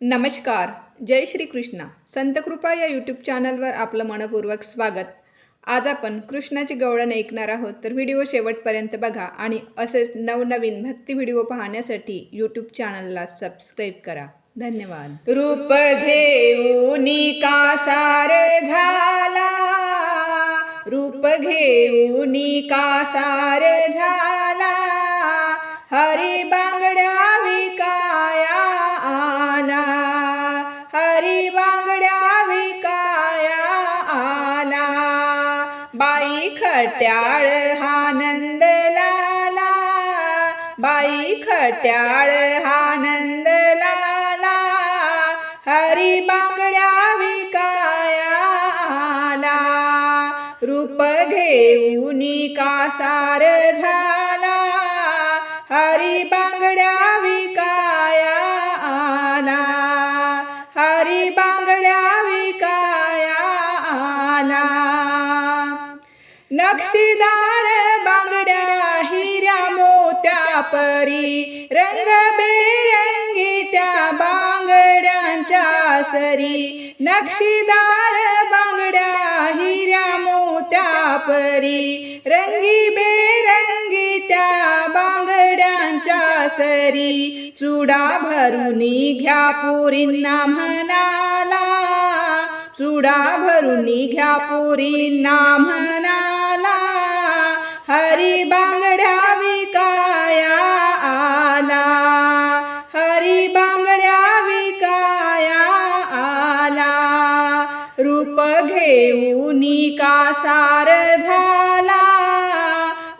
नमस्कार जय श्री कृष्णा. संत कृपा या यूट्यूब चॅनलवर आपलं मनपूर्वक स्वागत. आज आपण कृष्णाची गवळण ऐकणार आहोत तर व्हिडिओ शेवटपर्यंत बघा आणि असेच नवनवीन भक्ती व्हिडिओ पाहण्यासाठी यूट्यूब चॅनलला सबस्क्राईब करा. धन्यवाद. रूप घेऊन का सार झाला. रूप घेऊन का सार झाला. हरी खट्याळ हा नंद लाला बाई खट्याळ हा नंद लाला हरी बांगड्या विकायाला रूप घेऊनी कासार झाला. नक्षीदार बांगड्या हिऱ्या मोत्या परी. रंगबेरंगी त्या बांगड्यांच्या सरी. नक्षीदार बांगड्या हिऱ्या मोत्या परी. रंगी बेरंगी त्या बांगड्यांच्या सरी. चुडा भरून घ्या पुरींना म्हणाला. चुडा भरून घ्या पुरींना म्हणा घेऊनी कासार झाला?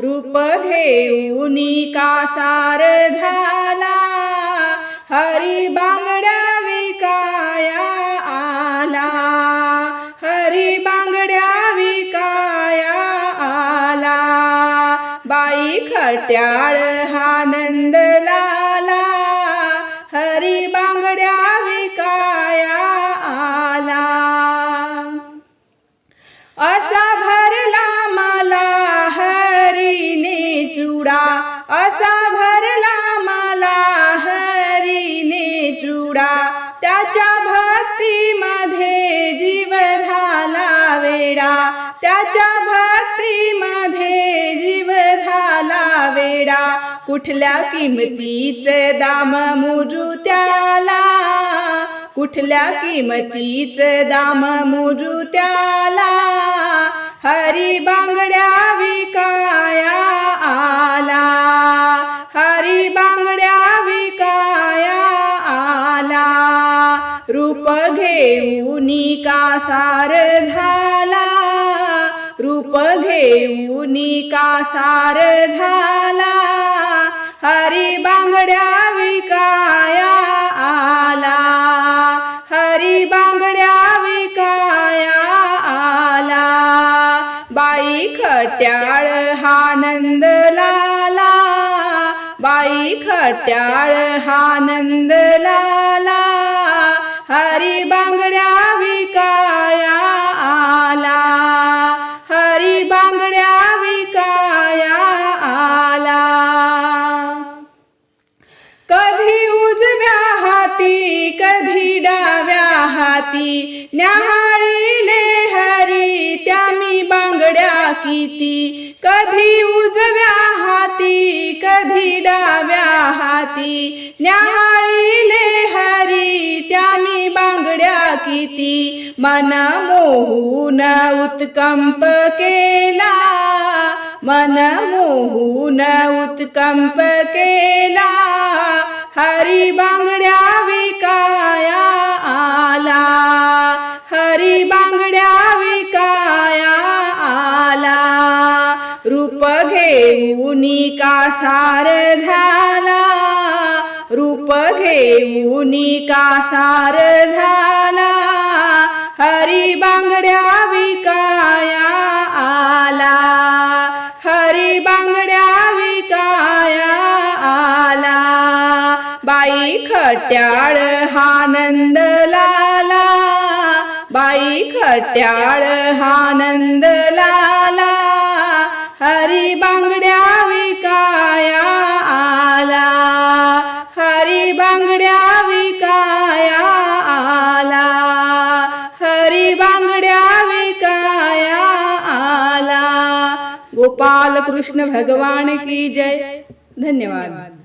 रूप घेऊनी कासार झाला? हरी बांगड्या विकाया आला. हरी बांगड्या विकाया आला. बाई खट्याळ हा नंदला त्याच्या भक्तीमध्ये जीव झाला वेडा. कुठल्या किमतीचे दाम मुजू त्याला? कुठल्या किमतीचे दाम मुजू त्याला? हरी बांगड्या विकाया आला. हरी बांगड्या विकाया आला. रूप घेऊनी कासार झाला. रूप घेऊनी कासार झाला. हरी बांगड्या विकाया आला. हरी बांगड्या विकाया आला. बाई खट्याळ हा नंद लाला. बाई खट्याळ हा नंद लाला. हरी बांगड्या कधी डाव्या हाती न्याहाळीले हरी त्या मी बांगड्या किती? कधी उजव्या हाती कधी डाव्या हाती न्याहाळीले हरी त्या मी बांगड्या किती? मन मोहून उत्कंप केला मन मोहून उत्कंप केला. हरी बांगड्या विकाया आला. हरी बांगड्या विकाया आला. रूप घेऊनी कासार झाला. रूप घेऊनी कासार झाला. हरी बांगड्या विकाया बाई खट्याळ हानंद लाला बाई खट्याळ आनंद लाला हरी बांगड्या विकाया आला. हरी बांगड्या विकाया आला. हरी बांगड्या विकाया आला. गोपाल कृष्ण भगवान की जय. धन्यवाद.